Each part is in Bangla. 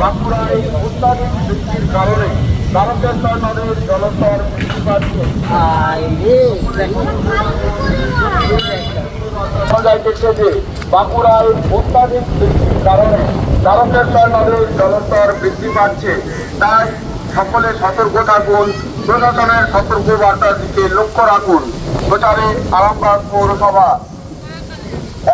বাঁকুড়ায় অত্যাধিক জলস্তর বৃদ্ধি পাচ্ছে। তাই সকলে সতর্ক থাকুন, প্রশাসনের সতর্ক বার্তার দিকে লক্ষ্য রাখুন। প্রচারে আরামবাগ পৌরসভা।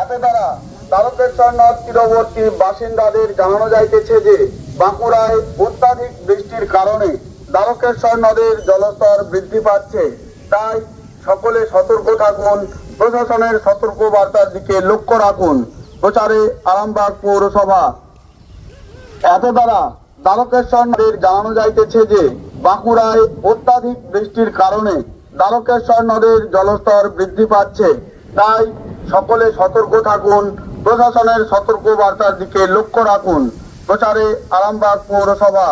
এতে দ্বারা তারকেশ্বর নদ তীরবর্তী বাসিন্দাদের জানানো যাইতেছে যে, বাঁকুড়ায় অত্যাধিক বৃষ্টির কারণে দ্বারকেশ্বর নদের জলস্তর বৃদ্ধি পাচ্ছে। তাই সকলে সতর্ক থাকুন, প্রশাসনের সতর্ক বার্তার দিকে লক্ষ্য রাখুন। প্রচারে আরামবাগ পৌরসভা। এত দ্বারা দ্বারকেশ্বর নদের জানানো যাইতেছে যে, বাঁকুড়ায় অত্যাধিক বৃষ্টির কারণে দ্বারকেশ্বর নদের জলস্তর বৃদ্ধি পাচ্ছে। তাই সকলে সতর্ক থাকুন প্রশাসনের সতর্ক বার্তার দিকে লক্ষ্য রাখুন। প্রচারে আরামবাগ পৌরসভা।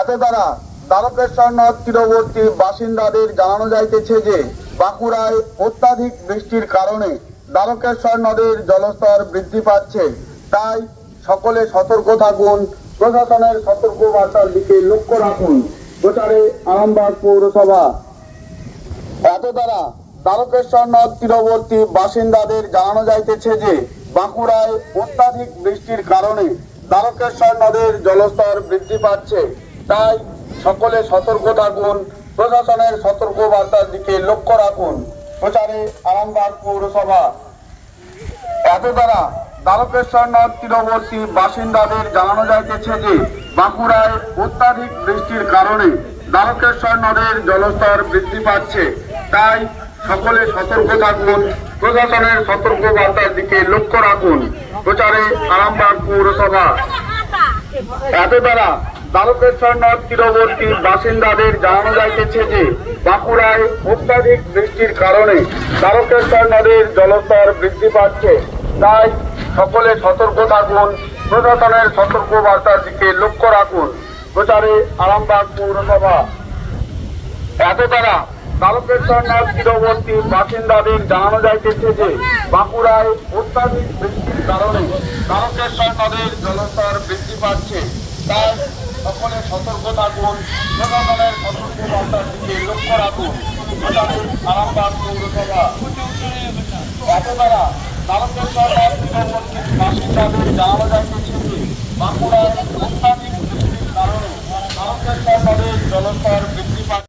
এত দ্বারা দ্বারকেশ্বর নদ তীরবর্তী বাসিন্দাদের জানানো যাইতেছে যে, বাঁকুড়ায় অত্যাধিক বৃষ্টির কারণে দ্বারকেশ্বর নদের জলস্তর বৃদ্ধি পাচ্ছে। তাই সকলে সতর্ক থাকুন। প্রশাসনের সতর্ক বার্তার দিকে লক্ষ্য রাখুন। প্রচারে আরামবাগ পৌরসভা। এত দ্বারা দ্বারকেশ্বর নদ তীরবর্তী বাসিন্দাদের জানানো যাইতেছে যে, বাঁকুড়ায় অত্যাধিক বৃষ্টির কারণে দ্বারকেশ্বর নদের জলস্তর বৃদ্ধি পাচ্ছে। তাই সকলে সতর্ক থাকুন, প্রশাসনের সতর্ক বার্তার দিকে লক্ষ্য রাখুন। প্রচারে আরামবাগ পৌরসভা। এত দ্বারা দ্বারকেশ্বর নদ তীরবর্তী বাসিন্দাদের জানানো যাইতেছে যে, বাঁকুড়ায় অত্যাধিক বৃষ্টির কারণে দ্বারকেশ্বর নদের জলস্তর বৃদ্ধি পাচ্ছে। তাই সকলে সতর্ক থাকুন। প্রশাসনের সতর্ক বার্তার দিকে লক্ষ্য রাখুন। প্রচারে আরামবাগ পৌরসভা। এত দ্বারা দ্বারকেশ্বর নদ তীরবর্তী বাসিন্দাদের জানানো যাইতেছে যে, বাঁকুড়ায় অত্যাধিক বৃষ্টির কারণে দ্বারকেশ্বর নদের জলস্তর বৃদ্ধি পাচ্ছে। তাই সকলে সতর্ক থাকুন। প্রশাসনের সতর্ক বার্তার দিকে লক্ষ্য রাখুন। প্রচারে আরামবাগ পৌরসভা। এত দ্বারা তারকেশ্বর নদ তীরবর্তী বাসিন্দাদের জানানো যাইতেছে যে বাঁকুড়ায় অত্যাধিক বৃষ্টির কারণে তারকেশ্বর নদের জলস্তর বৃদ্ধি পাচ্ছে। তাই সকলে সতর্ক থাকুন প্রশাসনের সতর্ক বার্তার দিকে লক্ষ্য রাখুন। আরামবাগ পৌরসভা। এত দ্বারা তারকেশ্বর নদ তীরবর্তী বাসিন্দাদের জানানো যাইতেছে যে বাঁকুড়ায় অত্যাধিক বৃষ্টির কারণে তারকেশ্বর নদের জলস্তর বৃদ্ধি পাচ্ছে